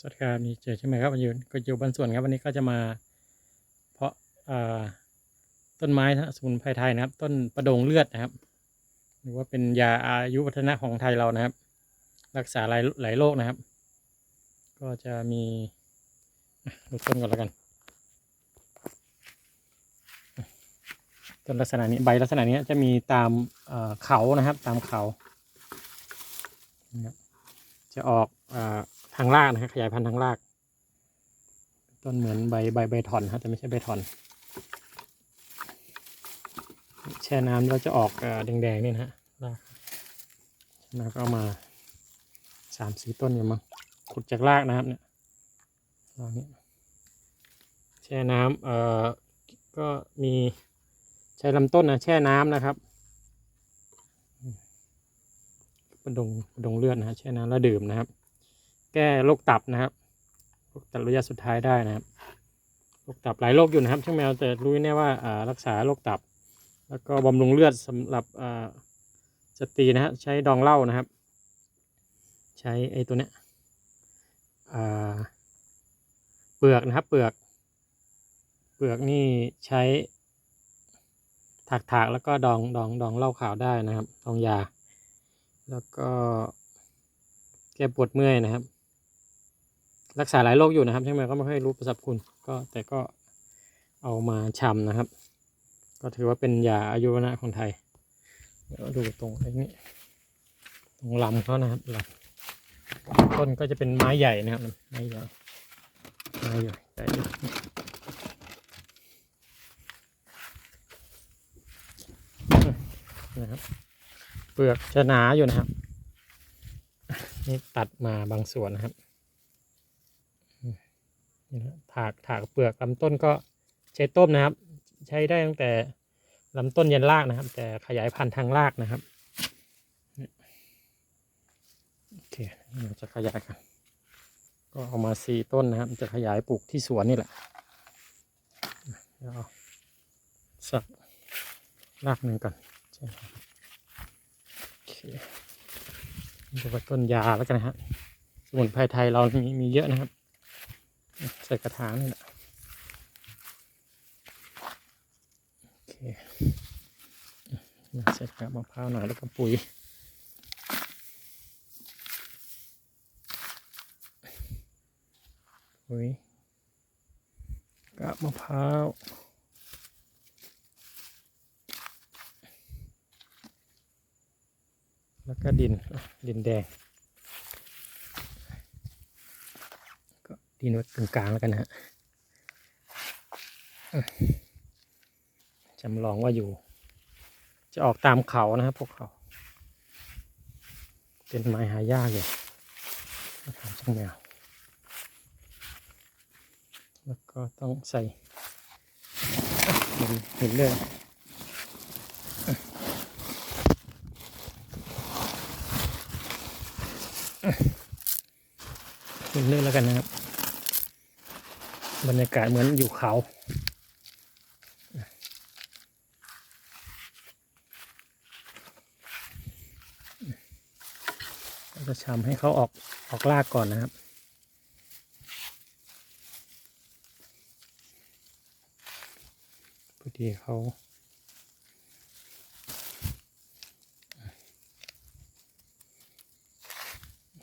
สวัสดีครับนี่เจอใช่ไหมครับวันยืนก็อยู่บ้านสวนครับวันนี้ก็จะมา เพาะอ่าต้นไม้นะสมุนไพรไทยนะครับ ต้นประดงเลือดนะครับ หรือว่าเป็นยาอายุวัฒนะของไทยเรานะครับ รักษาหลายหลายโรคนะครับ ก็จะมีดูต้นก่อนแล้วกัน ต้นลักษณะนี้ใบลักษณะนี้จะมีตามเขานะครับ ตามเขาจะออกอา ทางรากนะครับขยายพันธุ์ทางราก ต้นเหมือนใบใบใบถอนครับแต่ไม่ใช่ใบถอนแช่น้ำแล้วจะออกแดงๆนี่นะฮะรากแล้วก็เอามาสามสีต้นอยู่มั้งขุดจากรากนะครับเนี่ยรากนี้แช่น้ำเอ่อก็มีใช้ลำต้นนะแช่น้ำนะครับประดงประดงเลือดนะฮะแช่น้ำแล้วดื่มนะครับ ก้โรคตับนะครับโรคตับระยะสุดท้ายได้นะครับโรคตับหลายโรคอยู่นะครับช่างแมวแต่รู้แน่ว่าอ่ารักษาโรคตับ แล้วก็บำรุงเลือดสำหรับสตรีนะฮะใช้ดองเหล้านะครับ ใช้ไอ้ตัวเนี้ยเปลือกนะครับ เปลือก เปลือกนี่ใช้ถากถากแล้วก็ดองดองดองเหล้าขาวได้นะครับดองยา แล้วก็แก้ปวดเมื่อยนะครับ รักษาหลายโรคอยู่นะครับช่างแมวก็ไม่ค่อยรู้ประสรรพคุณก็แต่ก็เอามาชำนะครับ ก็ถือว่าเป็นยาอายุวนะของไทย เดี๋ยวดูตรงไอ้นี้ตรงลำเขานะครับลำต้นก็จะเป็นไม้ใหญ่นะครับไม้ใหญ่ไม้ใหญ่ใหญ่นะครับเปลือกจะหนาอยู่นะครับ นี่ตัดมาบางส่วนนะครับ ถากถากเปลือกลำต้นก็ใช้ต้มนะครับ ใช้ได้ตั้งแต่ลำต้นยันรากนะครับ แต่ขยายพันธุ์ทางรากนะครับเนี่ยโอเคเราจะขยายกันก็เอามาสี่ต้นนะครับ จะขยายปลูกที่สวนนี่แหละเดี๋ยวเอาสักรากหนึ่งก่อนใช่ครับโอเคดูว่าต้นยาแล้วกันนะฮะสมุนไพรไทยเรามีมีเยอะนะครับ ใส่กระถางนี่แหละโอเคใส่กระมะพร้าวหน่อยแล้วก็ปุ๋ยปุ๋ยกระมะพร้าวแล้วก็ดินดินแดง ก็ดินไว้ตรงกลางแล้วกันนะฮะจำลองว่าอยู่ จะออกตามเขานะครับพวกเขา เป็นไม้หายากอยู่มาถามช่างแมวแล้วก็ต้องใส่เห็นเห็นเลยเห็นเลยแล้วกันนะครับ บรรยากาศเหมือนอยู่เขาจะชำให้เขาออกออกรากก่อนนะครับ พอดีเขา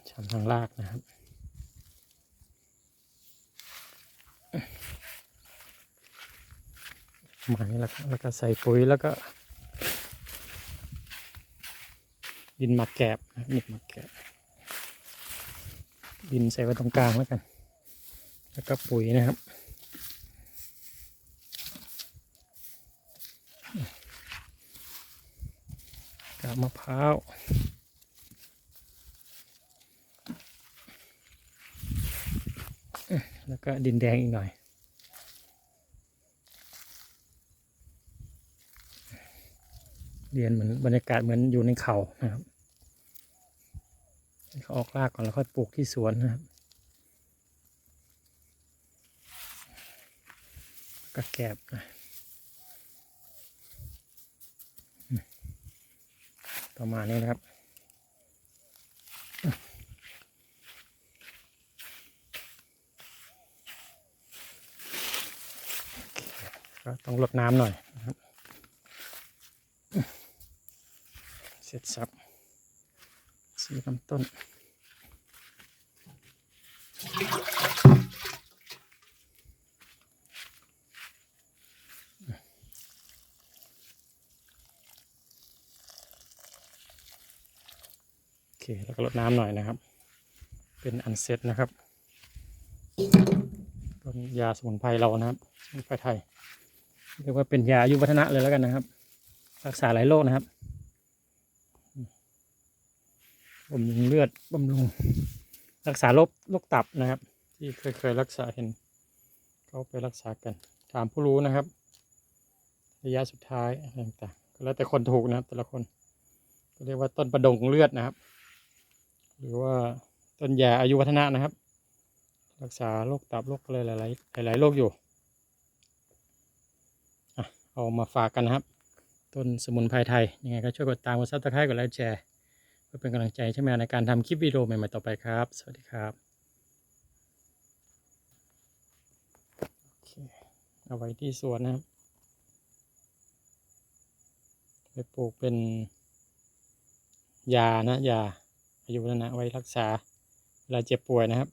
ชำทางรากนะครับ หมแล้วก็แล้วก็ใส่ปุ๋ยแล้วก็ ดินหมักแกบนะดินหมักแกบดินใส่ไว้ตรงกลางแล้วกัน แล้วก็ปุ๋ยนะครับกาบมะพร้าวแล้วก็ดินแดงอีกหน่อย เรียนเหมือนบรรยากาศเหมือนอยู่ในเขานะครับเขาออกรากก่อนแล้วค่อยปลูกที่สวนนะครับกระแกบนะประมาณนี้นะครับก็ต้องลดน้ำหน่อยนะครับ ร็จสับสีลำต้นโอเคแล้วก็ลดน้ำหน่อยนะครับ เป็นอันเสร็จนะครับต้นยาสมุนไพรเรานะครับสมุนไพรไทยเรียกว่าเป็นยาอายุวัฒนะเลยแล้วกันนะครับ รักษาหลายโรคนะครับ บำรุงเลือดบำรุงรักษาโรคโรคตับนะครับ ที่เคยเคยรักษาเห็นเขาไปรักษากัน ถามผู้รู้นะครับ ระยะสุดท้ายอะไรต่างๆก็แล้วแต่คนถูกนะครับแต่ละคนก็เรียกว่าต้นประดงเลือดนะครับ หรือว่าต้นยาอายุวัฒนะนะครับ รักษาโรคตับโรคอะไรหลายๆหลายๆโรคอยู่อะเอามาฝากกันนะครับ ต้นสมุนไพรไทย ยังไงก็ช่วยกดตามกดซับสไครต์กดไลค์แชร์ พื่อเป็นกำลังใจใช่ไหมในการทำคลิปวิดีโอใหม่ๆต่อไปครับ สวัสดีครับโอเคเอาไว้ที่สวนนะครับไปปลูกเป็นยานะยาอายุวัฒนะไว้รักษาเวลาเจ็บป่วยนะครับ